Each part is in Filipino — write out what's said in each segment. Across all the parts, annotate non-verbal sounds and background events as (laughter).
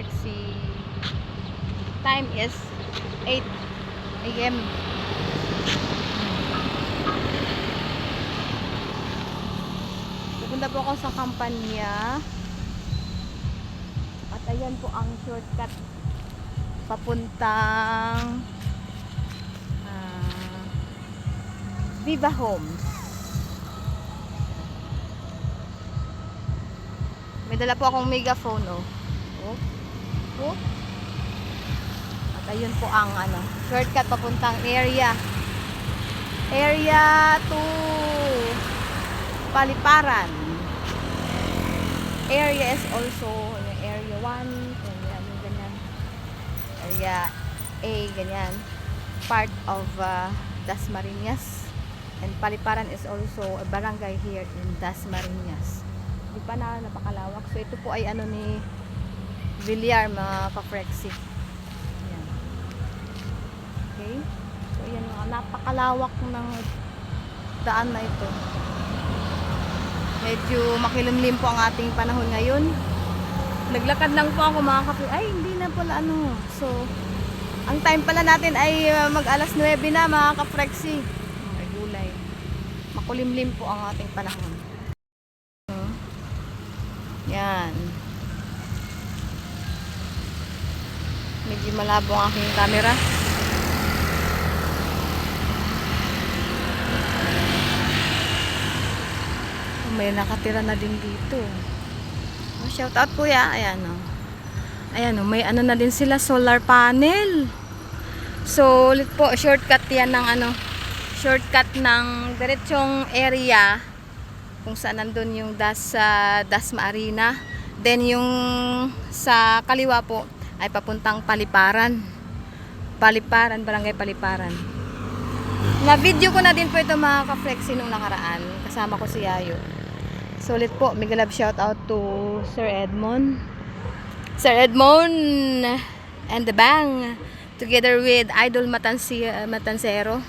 Flexi. Time is 8 a.m. Pupunta po ako sa kampanya. At ayan po ang shortcut papuntang ah, Viva Homes. May dala po akong megaphone, oh. Oh. Oh. At ayun po ang ano, shortcut papuntang area. Area to Paliparan. Area is also yung area 1, area ano ganyan. Area A, ganyan. Part of uh, Dasmariñas. And Paliparan is also a barangay here in Dasmariñas. Di pa na napakalawak. So ito po ay ano ni Villar mga ka-Frexy. Ayan. Okay. So yan mga napakalawak ng daan na ito. Medyo makilimlim po ang ating panahon ngayon. Naglakad lang po ako mga kape. Ay, hindi na pala ano. So, ang time pala natin ay uh, mag alas 9 na mga ka-Frexy. Ay, gulay. Makulimlim po ang ating panahon. Yan. Medyo malabo ang aking camera. Oh, May nakatira na din dito. Oh, shout out kuya. Ayan o. Ayan o. May ano na din sila. Solar panel. So, ulit po. Shortcut yan ng ano. Shortcut ng diretsong area kung saan nandun yung Das, sa Dasma Arena. Then yung sa kaliwa po ay papuntang Paliparan. Paliparan, Barangay Paliparan. Na video ko na din po ito mga ka-flexi nung nakaraan. Kasama ko si Yayo. So ulit po, mega love shout out to Sir Edmond. Sir Edmond and the bang together with Idol Matansi, Matansero.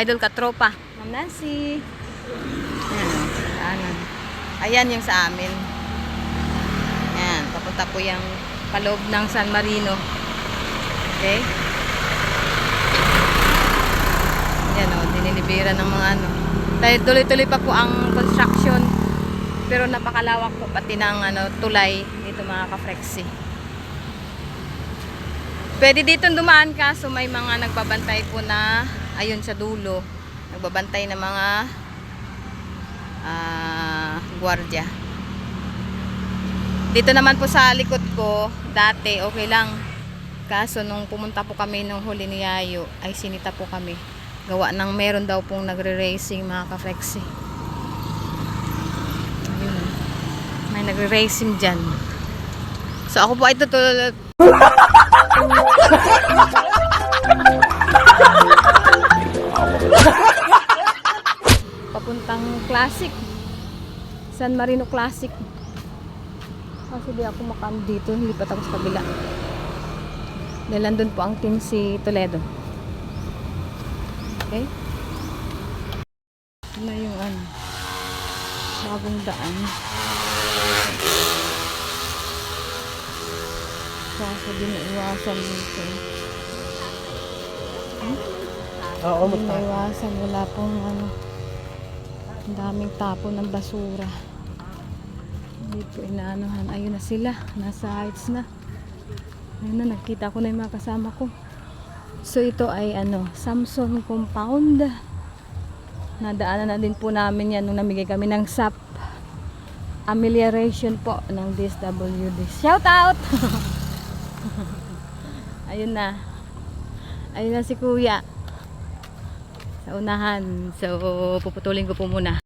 Idol Katropa. Ma'am Nancy. Ayan. Ayan yung sa amin. Ayan, papunta po yung paloob ng San Marino. Okay? Ayan o, dinilibira ng mga ano. Dahil tuloy-tuloy pa po ang construction. Pero napakalawak po pati ng ano, tulay dito mga ka-flexi. Pwede dito dumaan ka so may mga nagbabantay po na ayun sa dulo. Nagbabantay ng mga ah gwardiya. Dito naman po sa likod ko, dati okay lang. Kaso nung pumunta po kami nung huli ni Yayo, ay sinita po kami. Gawa ng meron daw pong nagre-racing mga ka-flexi. May nagre-racing dyan. So ako po ay tutulad. (laughs) Papuntang Classic. San Marino Classic. Kasi di ako makam dito, lipat ako sa kabila. Dahil nandun po ang team si Toledo. Okay? Ito na yung ano, bagong daan. Kaso dinaiwasan dito. Oo, Dinaiwasan, wala pong ano, ang daming tapo ng basura. Hindi po inaanuhan. Ayun na sila. Nasa heights na. Ayun na, nagkita ko na yung mga kasama ko. So ito ay ano, Samson Compound. Nadaanan na din po namin yan nung namigay kami ng SAP amelioration po ng DSWD. Shout out! (laughs) Ayun na. Ayun na si Kuya. Sa unahan. So, puputulin ko po muna.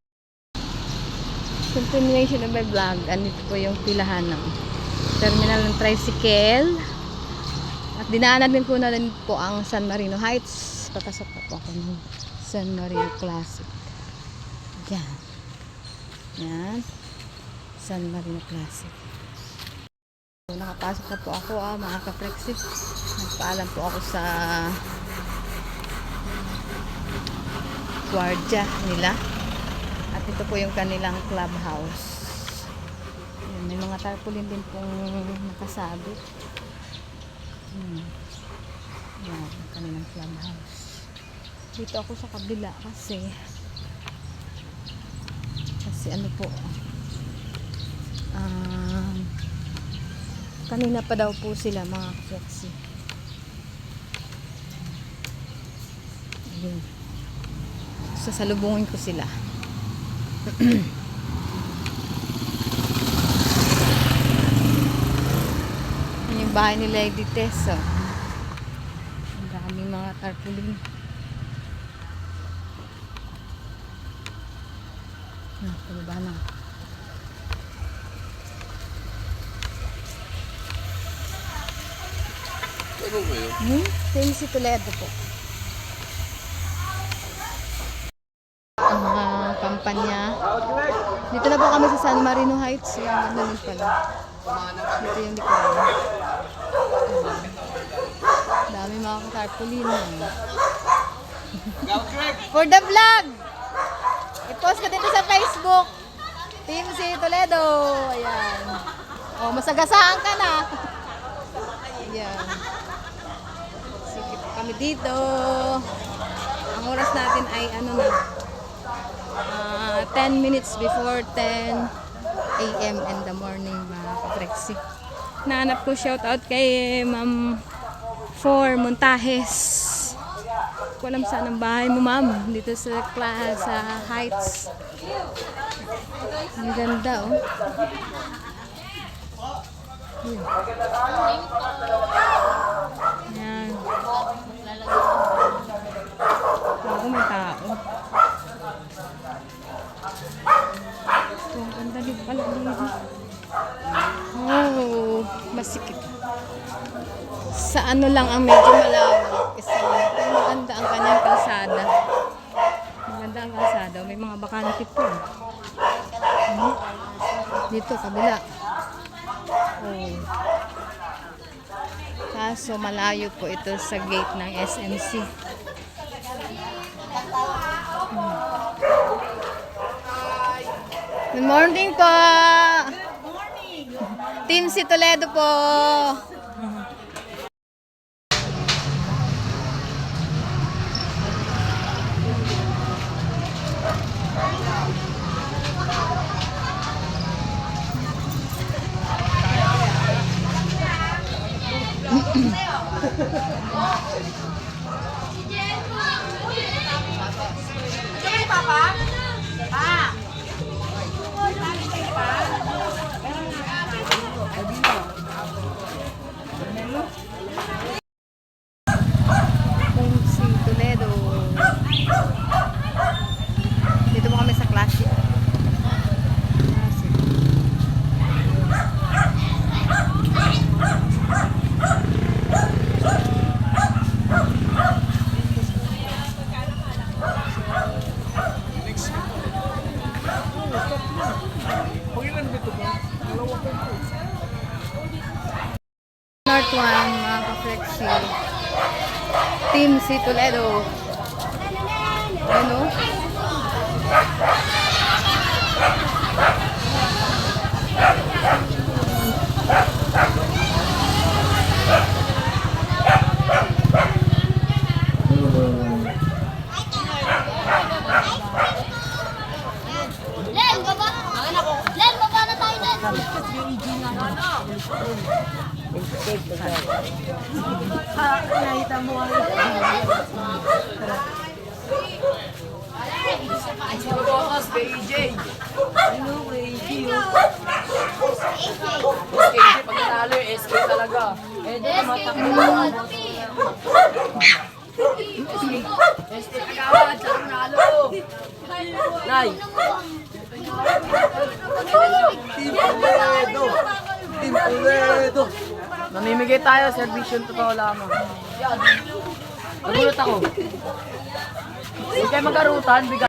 Continuation of my vlog. Andito po yung pilahan ng terminal ng tricycle. At dinaanan din po na rin po ang San Marino Heights. Papasok pa po ako ng San Marino Classic. Yan. Yan. San Marino Classic. So, nakapasok na po ako ah, mga ka-flexi. Nagpaalam po ako sa gwardiya nila. Ito po yung kanilang clubhouse. Ayan, may mga tarpaulin din pong nakasabit. Hmm. Yan, ang kanilang clubhouse. Dito ako sa kabila kasi kasi ano po um, kanina pa daw po sila mga flexi. Ayun. Sasalubungin ko sila. Yan yung bahay ni Lady Tess. Oh. Ang daming mga tarpaulin. Ah, pababa na. Ano ba yun? Hmm? Same si Toledo po. Ang mga kampanya. Dito na po kami sa San Marino Heights. Yung din pala. Dito yung likuran. Dami mga katarpulin. eh. (laughs) For the vlog! I-post ko dito sa Facebook. Team si Toledo. Ayan. Oh, masagasaan ka na. (laughs) Ayan. Sige kami dito. Ang oras natin ay ano na. Ah, 10 minutes before 10 a.m. in the morning mga katrexi. Nahanap ko shoutout kay Ma'am For Montajes. Ko alam saan ang bahay mo ma'am. Dito sa sa Heights. Ang ganda oh. Yun. Yan. Ako Oh, masikip. Sa ano lang ang medyo malawak. Kasi maganda ang kanyang kalsada. Maganda ang kalsada. May mga bakante po. Hmm. Dito, kabila. Oh. Kaso malayo po ito sa gate ng SMC. Hmm. Good morning po! Team si Toledo po! Team (laughs) si Toledo. Dito po kami sa Clash. Classic. North 1, mga ka-flexi. Team si Toledo. Ano? SK, pag nanalo yung SK talaga. Eh, di tumatak SK kagawad, sa nanalo. Nay. Timpuledo. Timpuledo. Mamimigay tayo, servisyon totoo lamang. Nagulat ako. Huwag kayo mag-arutan, bigay.